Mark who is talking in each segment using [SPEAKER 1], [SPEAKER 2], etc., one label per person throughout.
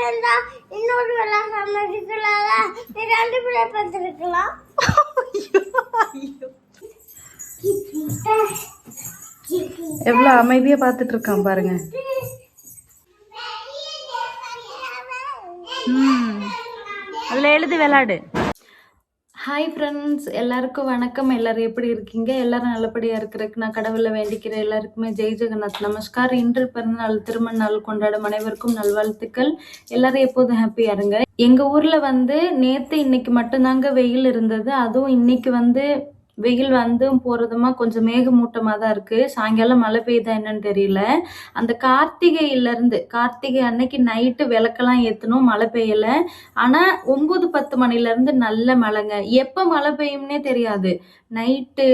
[SPEAKER 1] இருந்தா இன்னொரு வேலை சமைக்கலாம்ல நீ ரெண்டு பேரை பார்த்துருக்கலாம்
[SPEAKER 2] எவ்வளோ அமைதியாக பார்த்துட்டு இருக்கான் பாருங்க. அதில் எழுதி விளாடு. ஹாய் ஃப்ரெண்ட்ஸ் எல்லாருக்கும் வணக்கம். எல்லாரும் எப்படி இருக்கீங்க? எல்லாரும் நல்லபடியாக இருக்கிறதுக்கு நான் கடவுளை வேண்டிக்கிறேன். எல்லாருக்குமே ஜெய் ஜெகநாத். நமஸ்கார். இன்று பிறந்தநாள் திருமண நாள் கொண்டாடும் அனைவருக்கும் நல்வாழ்த்துக்கள். எல்லாரும் எப்போதும் ஹாப்பியாக இருங்க. எங்கள் ஊரில் வந்து நேற்று இன்னைக்கு மட்டும்தாங்க வெயில் இருந்தது. அதுவும் இன்னைக்கு வந்து வெயில் வந்தும் போகிறதுமா கொஞ்சம் மேகமூட்டமாக தான் இருக்குது சாயங்காலம் மழை பெய்யுதா என்னன்னு தெரியல. அந்த கார்த்திகையிலேருந்து கார்த்திகை அன்னைக்கு நைட்டு விளக்கெல்லாம் ஏற்றணும் மழை பெய்யலை. ஆனால் ஒம்பது பத்து மணிலேருந்து நல்ல மழைங்க. எப்போ மழை பெய்யும்னே தெரியாது. நைட்டு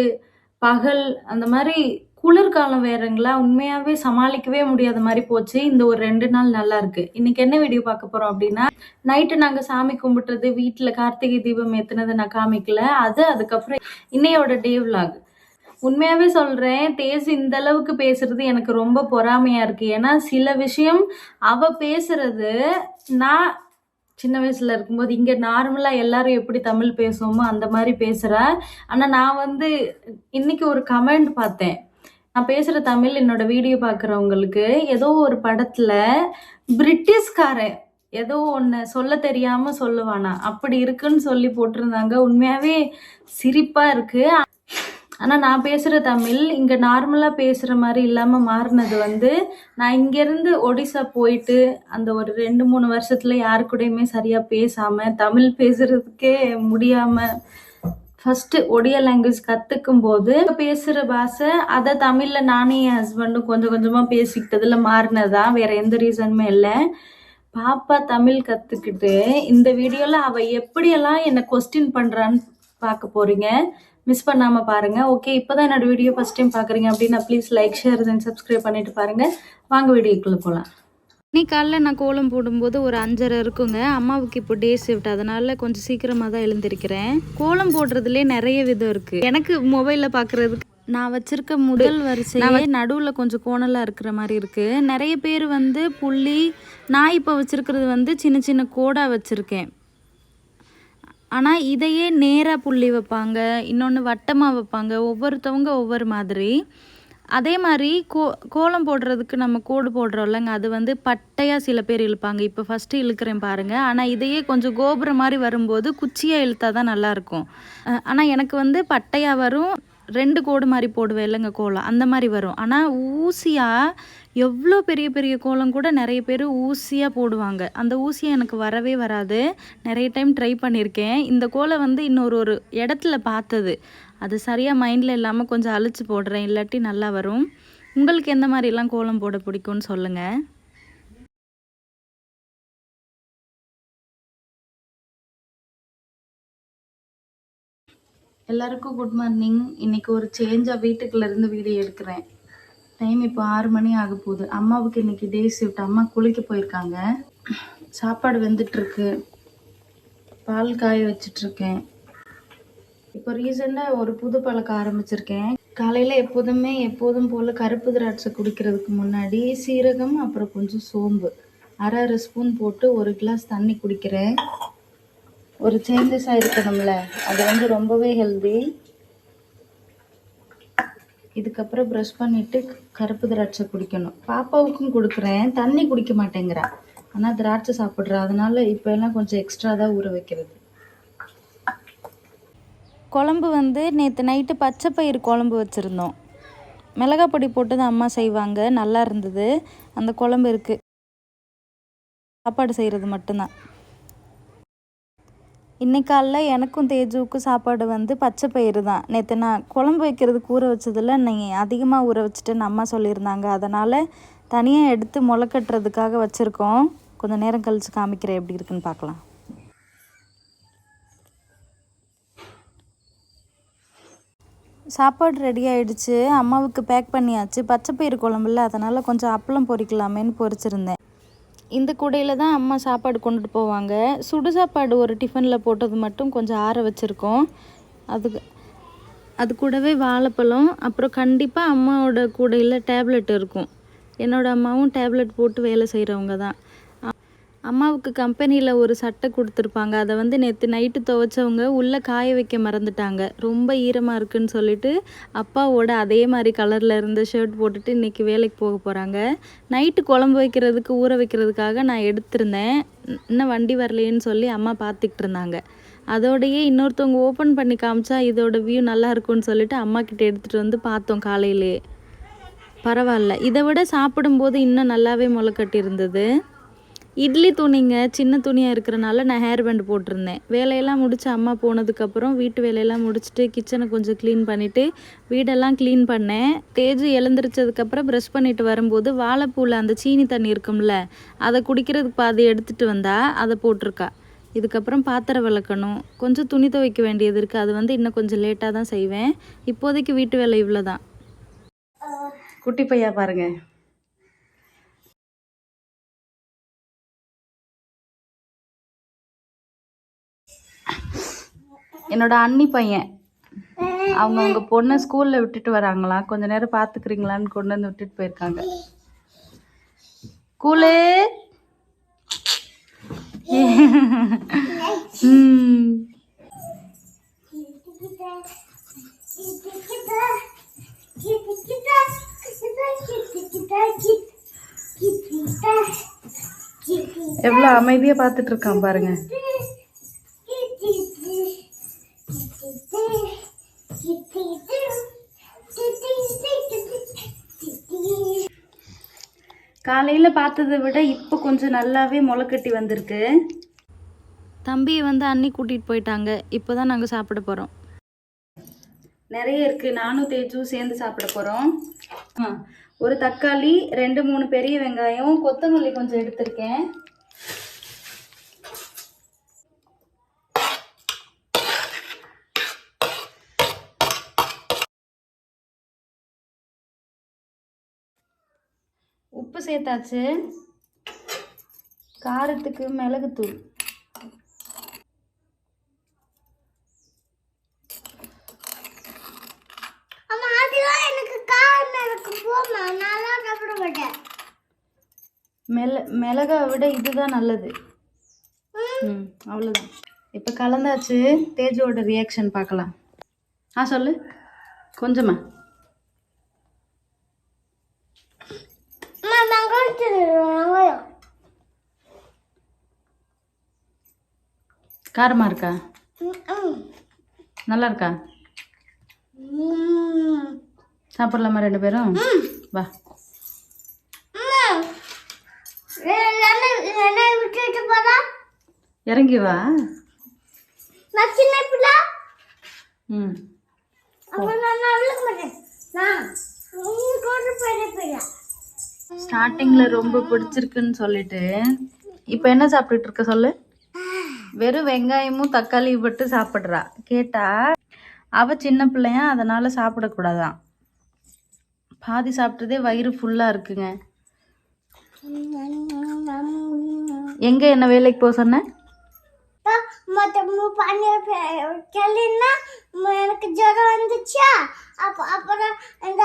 [SPEAKER 2] பகல் அந்த மாதிரி குளிர்காலம் வேறுங்களா? உண்மையாகவே சமாளிக்கவே முடியாத மாதிரி போச்சு. இந்த ஒரு ரெண்டு நாள் நல்லா இருக்கு. இன்னைக்கு என்ன வீடியோ பார்க்க போகிறோம் அப்படின்னா நைட்டு நாங்கள் சாமி கும்பிட்டுறது வீட்டில் கார்த்திகை தீபம் ஏற்றுனதை நான் காமிக்கல. அது அதுக்கப்புறம் இன்னையோட டே vlog. உண்மையாவே சொல்றேன் தேசு இந்த அளவுக்கு பேசுறது எனக்கு ரொம்ப பொறாமையா இருக்கு. ஏன்னா சில விஷயம் அவ பேசுறது நான் சின்ன வயசுல இருக்கும்போது இங்க நார்மலா எல்லாரும் எப்படி தமிழ் பேசுவோமோ அந்த மாதிரி பேசுறா. ஆனா நான் வந்து இன்னைக்கு ஒரு கமெண்ட் பார்த்தேன். நான் பேசுகிற தமிழ் என்னோட வீடியோ பார்க்குறவங்களுக்கு ஏதோ ஒரு படத்தில் பிரிட்டிஷ்காரன் ஏதோ ஒன்று சொல்ல தெரியாமல் சொல்லுவானா. அப்படி இருக்குன்னு சொல்லி போட்டிருந்தாங்க. உண்மையாகவே சிரிப்பாக இருக்குது ஆனால் நான் பேசுகிற தமிழ் இங்கே நார்மலாக பேசுகிற மாதிரி இல்லாமல் மாறினது வந்து நான் இங்கேருந்து ஒடிசா போயிட்டு அந்த ஒரு ரெண்டு மூணு வருஷத்தில் யாரு கூடயுமே சரியாக பேசாமல் தமிழ் பேசுகிறதுக்கே முடியாமல் ஃபர்ஸ்ட் ஒடியா லாங்குவேஜ் கத்துக்கும் போது பேசுற பாஷை அதை தமிழ்ல நானே என் ஹஸ்பண்டும் கொஞ்சம் கொஞ்சமா பேசிக்கிட்டதுல மாறினதான் வேற எந்த ரீசனுமே இல்லை. பாப்பா தமிழ் கத்துக்கிட்டு இந்த வீடியோல அவ எப்படியெல்லாம் என்ன கொஸ்டின் பண்றான்னு பார்க்க போறீங்க. மிஸ் பண்ணாம பாருங்க. ஓகே இப்போதான் என்னோட வீடியோ ஃபர்ஸ்ட் டைம் பாக்குறீங்க அப்படின்னா please like share then subscribe பண்ணிட்டு பாருங்க. வாங்க வீடியோக்குள்ள போகலாம் இன்னைக்கு காலைல நான் கோலம் போடும்போது ஒரு அஞ்சரை இருக்குங்க. அம்மாவுக்கு இப்போ டே ஷிஃப்ட் அதனால கொஞ்சம் சீக்கிரமாக தான் எழுந்திருக்கிறேன். கோலம் போடுறதுலேயே நிறைய விதம் இருக்கு. எனக்கு மொபைலில் பார்க்குறதுக்கு நான் வச்சிருக்க முதல் வரிசையே நடுவில் கொஞ்சம் கோணலாக இருக்கிற மாதிரி இருக்கு. நிறைய பேர் வந்து புள்ளி நான் இப்போ வச்சிருக்கிறது வந்து சின்ன சின்ன கோடாக வச்சிருக்கேன். ஆனால் இதையே நேராக புள்ளி வைப்பாங்க இன்னொன்று வட்டமாக வைப்பாங்க ஒவ்வொருத்தவங்க ஒவ்வொரு மாதிரி. அதே மாதிரி கோ கோலம் போடுறதுக்கு நம்ம கோடு போடுறோம்லங்க அது வந்து பட்டையாக சில பேர் இழுப்பாங்க. இப்போ ஃபஸ்ட்டு இழுக்கிறேன் பாருங்கள் ஆனால் இதையே கொஞ்சம் கோபுரம் மாதிரி வரும்போது குச்சியாக இழுத்தா தான் நல்லாயிருக்கும். ஆனால் எனக்கு வந்து பட்டையாக வரும் ரெண்டு கோடு மாதிரி போடுவேன் இல்லைங்க கோலம். அந்த மாதிரி வரும். ஆனால் ஊசியாக எவ்வளோ பெரிய பெரிய கோலம் கூட நிறைய பேர் ஊசியாக போடுவாங்க. அந்த ஊசியாக எனக்கு வரவே வராது. நிறைய டைம் ட்ரை பண்ணியிருக்கேன். இந்த கோலம் வந்து இன்னொரு ஒரு இடத்துல பார்த்தது. அது சரியாக மைண்டில் இல்லாமல் கொஞ்சம் அழிச்சு போடுறேன் இல்லாட்டி நல்லா வரும். உங்களுக்கு எந்த மாதிரிலாம் கோலம் போட பிடிக்கும்னு சொல்லுங்கள் எல்லாருக்கும் குட் மார்னிங் இன்னைக்கு ஒரு சேஞ்சாக வீட்டுக்குள்ளேருந்து வீடியோ எடுக்கிறேன். டைம் இப்போ ஆறு மணி ஆக போகுது. அம்மாவுக்கு இன்னைக்கு டே ஷிஃப்ட் அம்மா குளிக்க போயிருக்காங்க. சாப்பாடு வெந்துட்டுருக்கு பால் காய வச்சிட்ருக்கேன் இப்போ ரீசெண்டாக ஒரு புது பழக்கம் ஆரம்பிச்சிருக்கேன். காலையில் எப்போதுமே எப்போதும் போல் கருப்பு திராட்சை குடிக்கிறதுக்கு முன்னாடி சீரகம் அப்புறம் கொஞ்சம் சோம்பு. அரை அரை ஸ்பூன் போட்டு ஒரு கிளாஸ் தண்ணி குடிக்கிறேன். ஒரு சேஞ்சஸாக இருக்கணும்ல. அது வந்து ரொம்பவே ஹெல்தி இதுக்கப்புறம் ப்ரஷ் பண்ணிவிட்டு கருப்பு திராட்சை குடிக்கணும். பாப்பாவுக்கும் கொடுக்குறேன். தண்ணி குடிக்க மாட்டேங்கிறா. ஆனால் திராட்சை சாப்பிட்றா. அதனால் இப்போ எல்லாம் கொஞ்சம் எக்ஸ்ட்ரா தான் ஊற வைக்கிறது. குழம்பு வந்து நேற்று நைட்டு பச்சை பயிறு குழம்பு வச்சுருந்தோம். மிளகா பொடி போட்டு தான் அம்மா செய்வாங்க. நல்லா இருந்தது. அந்த குழம்பு இருக்குது சாப்பாடு செய்கிறது மட்டும்தான். இன்னைக்கு காலைல எனக்கும் தேஜுவுக்கும் சாப்பாடு வந்து பச்சை பயிறு தான். நேற்று நான் குழம்பு வைக்கிறதுக்கு ஊற வச்சதில் நீங்கள் அதிகமாக ஊற வச்சுட்டுன்னு அம்மா சொல்லியிருந்தாங்க. அதனால் தனியாக எடுத்து முளைக்கட்டுறதுக்காக வச்சுருக்கோம். கொஞ்சம் நேரம் கழித்து காமிக்கிறேன் எப்படி இருக்குன்னு பார்க்கலாம். சாப்பாடு ரெடி ஆயிடுச்சு. அம்மாவுக்கு பேக் பண்ணியாச்சு. பச்சை பயிறு குழம்புல அதனால் கொஞ்சம் அப்பளம் பொறிக்கலாமேன்னு பொரிச்சிருந்தேன். இந்த கூடையில் தான் அம்மா சாப்பாடு கொண்டுட்டு போவாங்க. சுடு சாப்பாடு ஒரு டிஃபனில் போட்டது மட்டும் கொஞ்சம் ஆற வச்சுருக்கோம். அதுக்கு அது கூடவே வாழைப்பழம் அப்புறம் கண்டிப்பாக அம்மாவோட கூடையில் டேப்லெட் இருக்கும். என்னோடய அம்மாவும் டேப்லெட் போட்டு வேலை செய்கிறவங்க தான். அம்மாவுக்கு கம்பெனியில் ஒரு சட்டை கொடுத்துருப்பாங்க. அதை வந்து நேற்று நைட்டு துவைச்சவங்க உள்ளே காய வைக்க மறந்துட்டாங்க. ரொம்ப ஈரமாக இருக்குன்னு சொல்லிட்டு அப்பாவோட அதே மாதிரி கலரில் இருந்த ஷர்ட் போட்டுட்டு இன்றைக்கி வேலைக்கு போக போகிறாங்க நைட்டு குழம்பு வைக்கிறதுக்கு ஊற வைக்கிறதுக்காக நான் எடுத்திருந்தேன். இன்னும் வண்டி வரலையேன்னு சொல்லி அம்மா பார்த்துக்கிட்டு இருந்தாங்க. அதோடையே இன்னொருத்தவங்க ஓப்பன் பண்ணி காமிச்சா இதோட வியூ நல்லா இருக்கும்னு சொல்லிட்டு அம்மா கிட்டே எடுத்துகிட்டு வந்து பார்த்தோம் காலையிலே. பரவாயில்ல. இதை விட சாப்பிடும்போது இன்னும் நல்லாவே முளைக்கட்டி இருந்தது இட்லி துணிங்க சின்ன துணியாக இருக்கிறனால நான் ஹேர் பேண்ட் போட்டிருந்தேன். வேலையெல்லாம் முடிச்சு அம்மா போனதுக்கப்புறம் வீட்டு வேலையெல்லாம் முடிச்சுட்டு கிச்சனை கொஞ்சம் க்ளீன் பண்ணிவிட்டு வீடெல்லாம் க்ளீன் பண்ணேன். தேஜு எழுந்திரிச்சதுக்கப்புறம் ப்ரெஷ் பண்ணிட்டு வரும்போது வாழைப்பூவில் அந்த சீனி தண்ணி இருக்கும்ல அதை குடிக்கிறதுக்கு பாதி எடுத்துகிட்டு வந்தால் அதை போட்டிருக்கா. இதுக்கப்புறம் பாத்திரம் விளக்கணும். கொஞ்சம் துணி துவைக்க வேண்டியது இருக்குது அது வந்து இன்னும் கொஞ்சம் லேட்டாக தான் செய்வேன். இப்போதைக்கு வீட்டு வேலை இவ்வளோ தான் குட்டி பையா பாருங்கள் என்னோட அண்ணி பையன். அவங்க அவங்க பொண்ணை ஸ்கூல்ல விட்டுட்டு வராங்களா? கொஞ்ச நேரம் பாத்துக்கிறீங்களான்னு கொண்டு வந்து விட்டுட்டு போயிருக்காங்க. கூலு. எவ்வளோ எவ்வளவு அமைதியா பாத்துட்டு இருக்கான் பாருங்க. காலையில பார்த்ததை விட இப்போ கொஞ்சம் நல்லாவே முளைக்கட்டி வந்திருக்கு. தம்பியை வந்து அண்ணி கூட்டிட்டு போயிட்டாங்க. இப்போதான் நாங்க சாப்பிட போறோம். நிறைய இருக்கு. நானும் தேஜும் சேர்ந்து சாப்பிட போறோம். ஆ, ஒரு தக்காளி ரெண்டு மூணு பெரிய வெங்காயம் கொத்தமல்லி கொஞ்சம் எடுத்திருக்கேன். உப்பு சேர்த்தாச்சு. காரத்துக்கு மிளகுத்தூள். மிள மிளகா விட இதுதான் நல்லது. ம் அவ்வளோதான் இப்போ கலந்தாச்சு. தேஜோட ரியாக்ஷன் பார்க்கலாம். ஆ சொல்லு. கொஞ்சமா
[SPEAKER 1] அம்மா வெங்காயம் வெங்காயம்
[SPEAKER 2] காரமாக இருக்கா? நல்லா இருக்கா? சாப்பிடலாமா ரெண்டு பேரும்? வா. இறங்கி வா.
[SPEAKER 1] நான் சின்ன பிள்ளை
[SPEAKER 2] ம்.
[SPEAKER 1] அப்போ நான் அவ்வளவு மாட்டேன் நான் உங்களுக்கு ஒரு ஸ்டார்டிங்ல
[SPEAKER 2] ஸ்டார்டிங்கில் ரொம்ப பிடிச்சிருக்குன்னு சொல்லிட்டு. இப்போ என்ன சாப்பிட்டுட்டு இருக்க சொல்லு? வெறும் வெங்காயமும் தக்காளியும் போட்டு சாப்பிட்றா. கேட்டா அவ சின்ன பிள்ளையா அதனால சாப்பிடக்கூடாதான் பாதி சாப்பிட்டதே வயிறு ஃபுல்லாக இருக்குங்க. எங்கே என்ன வேலைக்கு போக சொன்ன?
[SPEAKER 1] மற்ற எனக்கு ஜுரம் வந்துச்சா? அப்புறம் இந்த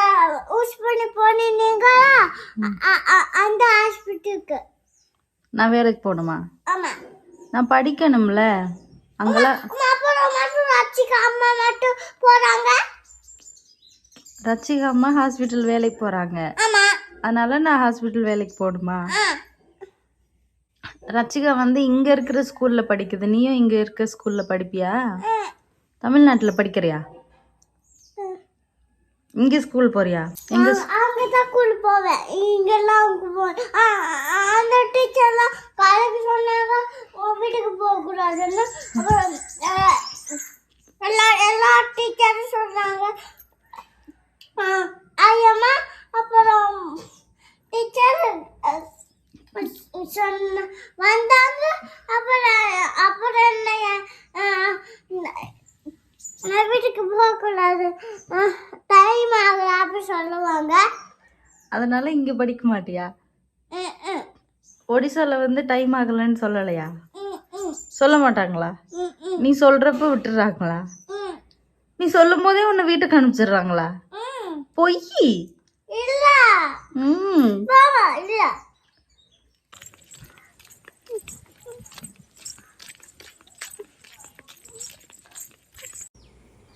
[SPEAKER 1] ஊசி பண்ணி போனீங்களா? அந்த ஹாஸ்பிட்டலுக்கு.
[SPEAKER 2] நான் வேலைக்கு போகணுமா?
[SPEAKER 1] ஆமா.
[SPEAKER 2] நான் படிக்கணும்ல. அங்கெல்லாம்
[SPEAKER 1] அப்புறம் மட்டும் ரச்சிக்கு அம்மா மட்டும் போறாங்க?
[SPEAKER 2] ரச்சிகா அம்மா ஹாஸ்பிட்டல் வேலைக்கு போகிறாங்க
[SPEAKER 1] ஆமா.
[SPEAKER 2] அதனால நான் ஹாஸ்பிட்டல் வேலைக்கு போகணுமா?
[SPEAKER 1] ஆ.
[SPEAKER 2] ரச்சிகா வந்து இங்கே இருக்கிற ஸ்கூலில் படிக்குது. நீயும் இங்கே இருக்க ஸ்கூலில் படிப்பியா? தமிழ்நாட்டில் படிக்கிறியா? இங்கே ஸ்கூல் போறியா? எங்க
[SPEAKER 1] அங்கே தான் கூழ் போவேன். இங்கெல்லாம் அந்த டீச்சர்லாம் காலேஜ் சொன்னாங்க உன் வீட்டுக்கு போகக்கூடாதுன்னு அப்புறம் எல்லா எல்லா டீச்சரும் சொன்னாங்க. ஆ, ஐயம்மா அப்புறம் டீச்சர் சொன்ன வந்தாங்க. அப்புறம் அப்புறம் என்ன நான் வீட்டுக்கு போகக்கூடாது டைம் ஆகுது அப்படி சொல்லுவாங்க?
[SPEAKER 2] அதனால இங்கே படிக்க மாட்டியா? ஒடிசாவில் வந்து டைம் ஆகலைன்னு சொல்லலையா? சொல்ல மாட்டாங்களா? நீ சொல்கிறப்ப விட்டுறாங்களா? நீ சொல்லும் போதே உன்னை வீட்டுக்கு அனுப்பிச்சிடுறாங்களா. பொய்.
[SPEAKER 1] இல்ல.
[SPEAKER 2] ம்.
[SPEAKER 1] இல்ல.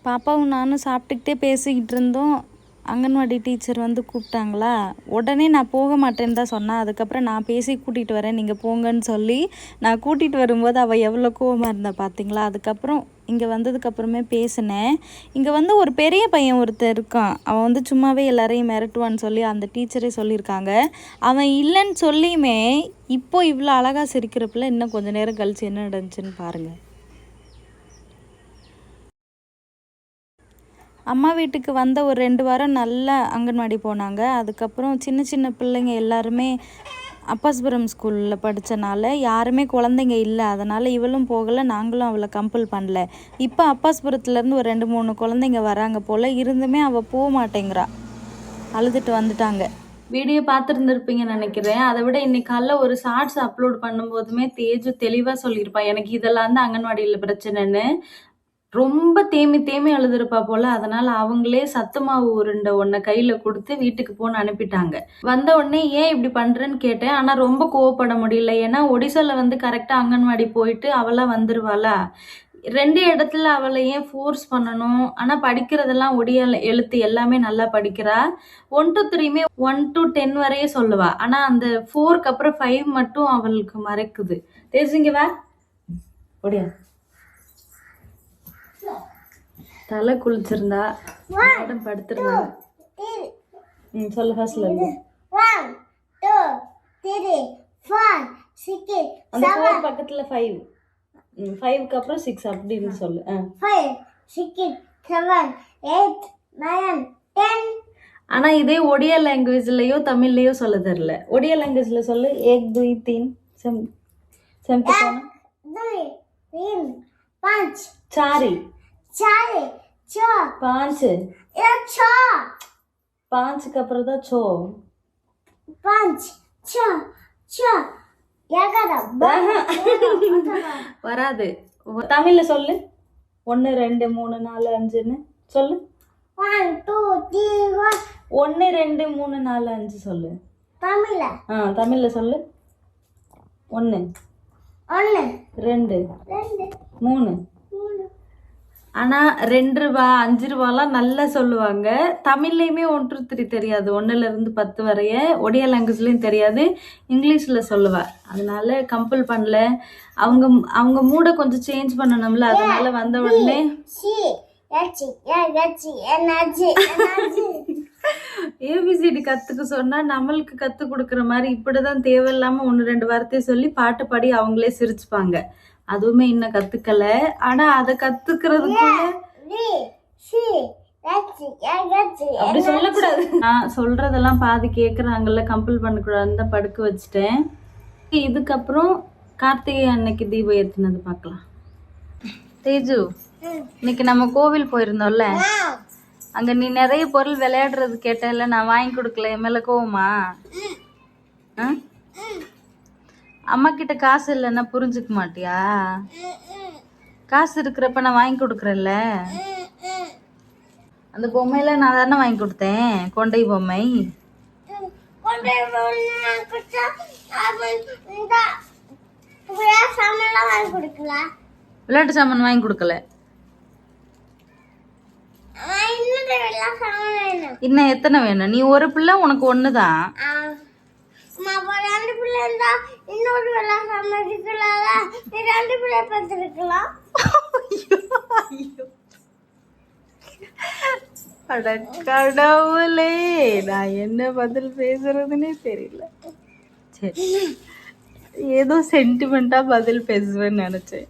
[SPEAKER 2] பாப்பாவும் நானும் சாப்பிட்டுக்கிட்டே பேசிக்கிட்டு இருந்தோம். அங்கன்வாடி டீச்சர் வந்து கூப்பிட்டாங்களா? உடனே நான் போக மாட்டேன்னு தான் சொன்னேன் அதுக்கப்புறம் நான் பேசி கூட்டிகிட்டு வரேன் நீங்கள் போங்கன்னு சொல்லி நான் கூட்டிகிட்டு வரும்போது அவள் எவ்வளோ கோவமாக இருந்தா பார்த்தீங்களா அதுக்கப்புறம் இங்கே வந்ததுக்கப்புறமே பேசினேன். இங்கே வந்து ஒரு பெரிய பையன் ஒருத்தர் இருக்கான். அவன் வந்து சும்மாவே எல்லாரையும் மிரட்டுவான்னு சொல்லி அந்த டீச்சரே சொல்லியிருக்காங்க. அவன் இல்லைன்னு சொல்லியுமே இப்போ இவ்வளோ அழகாக சிரிக்கிறப்பில் இன்னும் கொஞ்சம் நேரம் கழித்து என்ன நடந்துச்சுன்னு பாருங்கள் அம்மா வீட்டுக்கு வந்த ஒரு ரெண்டு வாரம் நல்லா அங்கன்வாடி போனாங்க. அதுக்கப்புறம் சின்ன சின்ன பிள்ளைங்க எல்லாருமே அப்பாஸ்புரம் ஸ்கூலில் படித்தனால யாருமே குழந்தைங்க இல்லை. அதனால் இவளும் போகலை நாங்களும் அவளை கம்பல் பண்ணல. இப்போ அப்பாஸ்புரத்துலேருந்து ஒரு ரெண்டு மூணு குழந்தைங்க வராங்க போல் இருந்துமே அவள் போக மாட்டேங்கிறா. அழுதுட்டு வந்துட்டாங்க. வீடியோ பார்த்துருந்துருப்பீங்கன்னு நினைக்கிறேன். அதை விட இன்னைக்கு காலைல ஒரு ஷார்ட்ஸ் அப்லோட் பண்ணும்போதுமே தேஜு தெளிவாக சொல்லியிருப்பா எனக்கு இதெல்லாம் தான் அங்கன்வாடியில் பிரச்சனைன்னு. ரொம்ப தேமி தேமி அழுதுருப்பா போல. அதனால அவங்களே சத்து மாவு உருண்டை ஒன்றை கையில கொடுத்து வீட்டுக்கு போன்னு அனுப்பிட்டாங்க. வந்த உடனே ஏன் இப்படி பண்றேன்னு கேட்டேன். ஆனா ரொம்ப கோவப்பட முடியல. ஏன்னா ஒடிசால வந்து கரெக்டா அங்கன்வாடி போயிட்டு அவளா வந்துருவாளா? ரெண்டு இடத்துல அவளை ஏன் ஃபோர்ஸ் பண்ணணும்? ஆனால் படிக்கிறதெல்லாம் ஒடிய எழுத்து எல்லாமே நல்லா படிக்கிறா. ஒன் டு த்ரீமே ஒன் டு டென் வரையே சொல்லுவா. ஆனால் அந்த ஃபோருக்கு அப்புறம் ஃபைவ் மட்டும் அவளுக்கு மறைக்குது. தெரிஞ்சுங்க வா ஒடியா. தலை குளிச்சிருந்தா மேடம் படுத்திருந்தாங்க
[SPEAKER 1] three,
[SPEAKER 2] ம் சொல்லு ஃபர்ஸ்ட்ல இருந்து.
[SPEAKER 1] one, two, three, four, six,
[SPEAKER 2] அந்த ஃபோர் பக்கத்துல ஃபைவ் ஃபைவ்க்கு அப்புறம் சிக்ஸ் அப்படின்னு சொல்லு. ஆ.
[SPEAKER 1] Five, six, seven, eight, nine, ten.
[SPEAKER 2] ஆனா இதே ஒடியா லாங்குவேஜ்லயோ தமிழ்லயோ சொல்ல தெரியல. ஒடியா லாங்குவேஜ்ல சொல்லு. ஏக் துய் தீன் செம்
[SPEAKER 1] three, પાંચ
[SPEAKER 2] சாரி.
[SPEAKER 1] चार
[SPEAKER 2] பாஞ்சு
[SPEAKER 1] ஏ
[SPEAKER 2] छह पांच का पर्दा
[SPEAKER 1] छो पांच छह छह
[SPEAKER 2] வராது தமிழ்ல சொல்லு. ஒன்னு ரெண்டு மூணு நாலு அஞ்சுன்னு சொல்லு.
[SPEAKER 1] ஒன்
[SPEAKER 2] ஒன்று ரெண்டு மூணு நாலு அஞ்சு சொல்லு.
[SPEAKER 1] தமிழ்ல
[SPEAKER 2] ஆ தமிழ்ல சொல்லு. ஒன்று
[SPEAKER 1] ஒன்று
[SPEAKER 2] ரெண்டு.
[SPEAKER 1] ரெண்டு.
[SPEAKER 2] மூணு. ஆனால் ரெண்டு ரூபா அஞ்சு ரூபாலாம் நல்லா சொல்லுவாங்க. தமிழ்லையுமே ஒன்று திரி த்ரீ தெரியாது. ஒன்றுலேருந்து பத்து வரைய ஒடியா லாங்குவேஜ்லேயும் தெரியாது. இங்கிலீஷில் சொல்லுவா. அதனால கம்பல் பண்ணல. அவங்க அவங்க மூடை கொஞ்சம் சேஞ்ச் பண்ணணும்ல. அதனால வந்த உடனே ஏபிசிடி கற்றுக்க சொன்னால் நம்மளுக்கு கற்றுக் கொடுக்குற மாதிரி இப்படி தான் தேவையில்லாமல் ஒன்று ரெண்டு வார்த்தையை சொல்லி பாட்டு பாடி அவங்களே சிரிச்சுப்பாங்க. அதுவுமே இன்னும் கற்றுக்கல ஆனால் அதை அப்படி சொல்லக்கூடாது. நான் சொல்றதெல்லாம் பாதி கேட்குறாங்கல்ல கம்பல் பண்ணக்கூடாதுன்னு தான் படுக்க வச்சுட்டேன். இதுக்கப்புறம் கார்த்திகை அன்னைக்கு தீபம் ஏத்துனது பார்க்கலாம் தேஜு இன்னைக்கு நம்ம கோவில் போயிருந்தோம்ல? அங்க நீ நிறைய பொருள் விளையாடுறது கேட்டல நான் வாங்கி கொடுக்கல. என் மேல கோவமா? ஆ? அம்மா கிட்ட காசு இல்லைன்னா புரிஞ்சுக்க மாட்டியா? காசு இருக்கிறப்ப நான் வாங்கி கொடுக்குறேன்ல. அந்த பொம்மையில நான் தானே வாங்கி கொடுத்தேன் கொண்டை பொம்மை. விளையாட்டு சாமான் வாங்கி கொடுக்கல.
[SPEAKER 1] இன்னும்
[SPEAKER 2] எத்தனை வேணும்? நீ ஒரு பிள்ளை உனக்கு ஒன்று தான்
[SPEAKER 1] ஆ. அம்மா, அப்போ ரெண்டு பிள்ளை இருந்தா இன்னொரு வேலை சமைச்சிக்கலாம்ல நீ ரெண்டு பிள்ளை பார்த்துருக்கலாம்.
[SPEAKER 2] கடவுளே நான் என்ன பதில் பேசுறதுன்னே தெரியல. சரி. ஏதோ சென்டிமெண்டா பதில் பேசுவேன்னு நினைச்சேன்.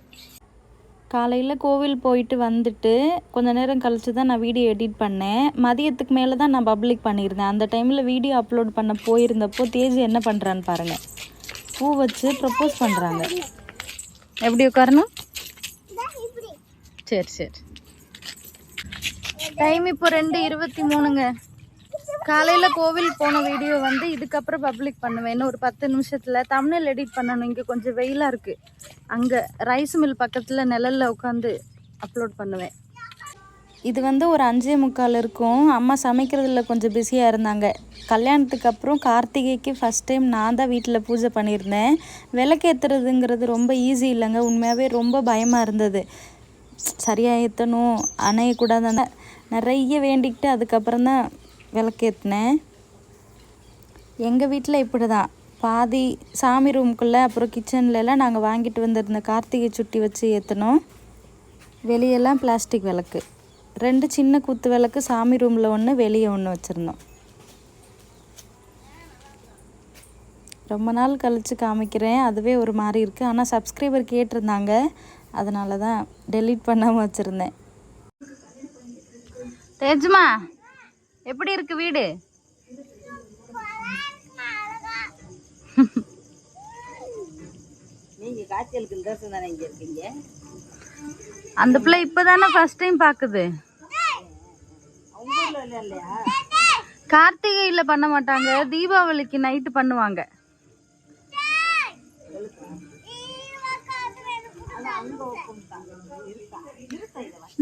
[SPEAKER 2] காலையில் கோவில் போயிட்டு வந்துட்டு கொஞ்ச நேரம் கழித்து தான் நான் வீடியோ எடிட் பண்ணேன். மதியத்துக்கு மேலே தான் நான் பப்ளிக் பண்ணியிருந்தேன். அந்த டைமில் வீடியோ அப்லோட் பண்ண போயிருந்தப்போ தேஜ் என்ன பண்ணுறான்னு பாருங்கள் பூ வச்சு ப்ரப்போஸ் பண்ணுறாங்க எப்படி உட்காரணும்? சரி சரி. டைம் இப்போ ரெண்டு இருபத்தி மூணுங்க. காலையில் கோவில் போன வீடியோ வந்து இதுக்கப்புறம் பப்ளிக் பண்ணுவேன். இன்னும் ஒரு பத்து நிமிஷத்தில் தமிழில் எடிட் பண்ணணும். இங்கே கொஞ்சம் வெயிலாக இருக்குது அங்கே ரைஸ் மில் பக்கத்தில் நிழலில் உட்காந்து அப்லோட் பண்ணுவேன். இது வந்து ஒரு அஞ்சே முக்கால் இருக்கும். அம்மா சமைக்கிறதுல கொஞ்சம் பிஸியாக இருந்தாங்க. கல்யாணத்துக்கு அப்புறம் கார்த்திகைக்கு ஃபஸ்ட் டைம் நான் தான் வீட்டில் பூஜை பண்ணியிருந்தேன். விளக்கேற்றுறதுங்கிறது ரொம்ப ஈஸி இல்லைங்க. உண்மையாகவே ரொம்ப பயமாக இருந்தது. சரியாக ஏற்றணும் அணையக்கூடாதுன்னு நிறைய வேண்டிக்கிட்டு அதுக்கப்புறம் தான் விளக்கேற்றினேன் எங்கள் வீட்டில் இப்படி தான் பாதி சாமி ரூம்குள்ளே அப்புறம் கிச்சன்லலாம் நாங்கள் வாங்கிட்டு வந்திருந்த கார்த்திகை சுட்டி வச்சு ஏற்றினோம் வெளியெல்லாம் பிளாஸ்டிக் விளக்கு. ரெண்டு சின்ன குத்து விளக்கு சாமி ரூமில் ஒன்று வெளியே ஒன்று வச்சுருந்தோம். ரொம்ப நாள் கழித்து காமிக்கிறேன். அதுவே ஒரு மாதிரி இருக்குது ஆனால் சப்ஸ்கிரைபர் கேட்டிருந்தாங்க. அதனால தான் டெலீட் பண்ணாமல் வச்சுருந்தேன். தேஜ்மா எப்படி இருக்குது வீடு? அந்த பிள்ளை இப்பதானே ஃபர்ஸ்ட் டைம் பாக்குது கார்த்திகையில பண்ண மாட்டாங்க தீபாவளிக்கு நைட்டு பண்ணுவாங்க.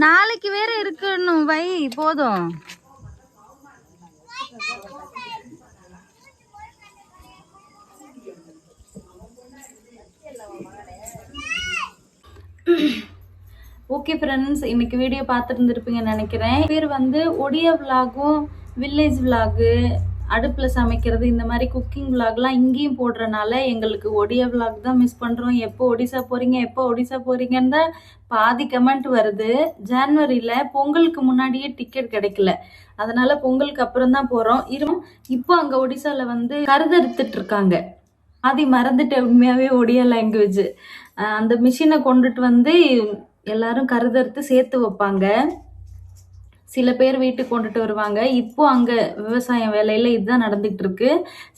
[SPEAKER 2] நாளைக்கு வேற இருக்கணும் வை போதும். ஓகே ஃப்ரெண்ட்ஸ் இன்னைக்கு வீடியோ பார்த்துருந்துருப்பீங்கன்னு நினைக்கிறேன். பேர் வந்து ஒடியா விலாகும் வில்லேஜ் விலாகு அடுப்பில் சமைக்கிறது இந்த மாதிரி குக்கிங் விலாக்லாம் இங்கேயும் போடுறனால எங்களுக்கு ஒடியா விலாக் தான் மிஸ் பண்ணுறோம் எப்போ ஒடிசா போகிறீங்க எப்போ ஒடிசா போகிறீங்கன்னு தான் பாதி கமெண்ட் வருது. ஜான்வரியில் பொங்கலுக்கு முன்னாடியே டிக்கெட் கிடைக்கல. அதனால் பொங்கலுக்கு அப்புறம் தான் போகிறோம் இரும் இப்போ அங்கே ஒடிசாவில் வந்து கருதறுத்துட்ருக்காங்க பாதி மறந்துட்டேன் உண்மையாகவே ஒடியா லாங்குவேஜ் அந்த மிஷினை கொண்டுட்டு வந்து எல்லாரும் கருதறுத்து சேர்த்து வைப்பாங்க. சில பேர் வீட்டுக்கு கொண்டுட்டு வருவாங்க. இப்போ அங்கே விவசாயம் வேலையில் இதுதான் நடந்துகிட்டு இருக்கு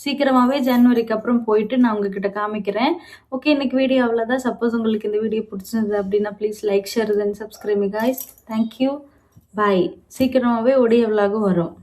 [SPEAKER 2] சீக்கிரமாகவே ஜனவரிக்கு அப்புறம் போயிட்டு நான் உங்ககிட்ட காமிக்கிறேன். ஓகே இன்னைக்கு வீடியோ அவ்வளோதான் சப்போஸ் உங்களுக்கு இந்த வீடியோ பிடிச்சிருந்தது அப்படின்னா please like share then subscribe guys thank you bye சீக்கிரமாகவே ஒடிய விலாகும் வரும்.